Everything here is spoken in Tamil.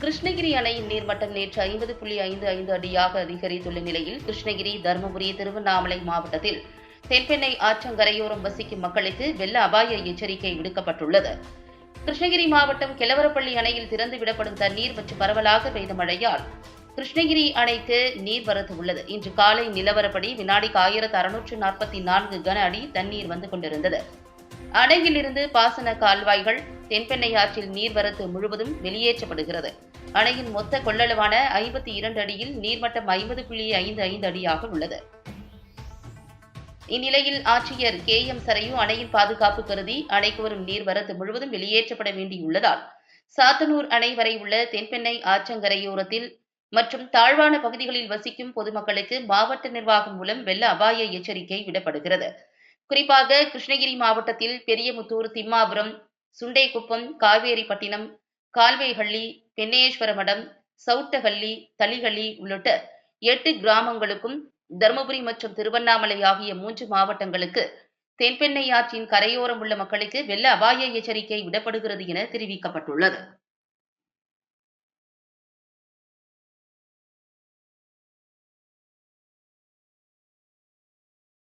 கிருஷ்ணகிரி அணையின் நீர்மட்டம் நேற்று ஐம்பது புள்ளி ஐந்து ஐந்து அடியாக அதிகரித்துள்ள நிலையில் கிருஷ்ணகிரி தருமபுரி திருவண்ணாமலை மாவட்டத்தில் தென்பெண்ணை ஆற்றங்கரையோரம் வசிக்கும் மக்களுக்கு வெள்ள அபாய எச்சரிக்கை விடுக்கப்பட்டுள்ளது. கிருஷ்ணகிரி மாவட்டம் கெலவரப்பள்ளி அணையில் திறந்து விடப்படும் தண்ணீர் மற்றும் பரவலாக பெய்த மழையால் கிருஷ்ணகிரி அணைக்கு நீர்வரத்து உள்ளது. இன்று காலை நிலவரப்படி வினாடிக்கு ஆயிரத்து அறுநூற்று நாற்பத்தி நான்கு கன அடி தண்ணீர் வந்து கொண்டிருந்தது. அணையிலிருந்து பாசன கால்வாய்கள் தென்பெண்ணை ஆற்றில் நீர்வரத்து முழுவதும் வெளியேற்றப்படுகிறது. அணையின் மொத்த கொள்ளளவான ஐம்பத்தி இரண்டு அடியில் நீர்மட்டம் ஐம்பது புள்ளி ஐந்து ஐந்து அடியாக உள்ளது. இந்நிலையில் ஆட்சியர் கே எம் சரையு அணையின் பாதுகாப்பு கருதி அணைக்கு வரும் நீர்வரத்து முழுவதும் வெளியேற்றப்பட வேண்டியுள்ளதால் சாத்தனூர் அணை வரை உள்ள தென்பெண்ணை ஆற்றங்கரையோரத்தில் மற்றும் தாழ்வான பகுதிகளில் வசிக்கும் பொதுமக்களுக்கு மாவட்ட நிர்வாகம் மூலம் வெள்ள அபாய எச்சரிக்கை விடப்படுகிறது. குறிப்பாக கிருஷ்ணகிரி மாவட்டத்தில் பெரியமுத்தூர் திம்மாபுரம் சுண்டைக்குப்பம் காவேரிப்பட்டினம் கால்வேஹள்ளி பென்னேஸ்வரமடம் சவுட்டஹள்ளி தளிஹள்ளி உள்ளிட்ட எட்டு கிராமங்களுக்கும் தருமபுரி மற்றும் திருவண்ணாமலை ஆகிய மூன்று மாவட்டங்களுக்கு தென்பெண்ணை ஆற்றின் கரையோரம் உள்ள மக்களுக்கு வெள்ள அபாய எச்சரிக்கை விடப்படுகிறது என தெரிவிக்கப்பட்டுள்ளது.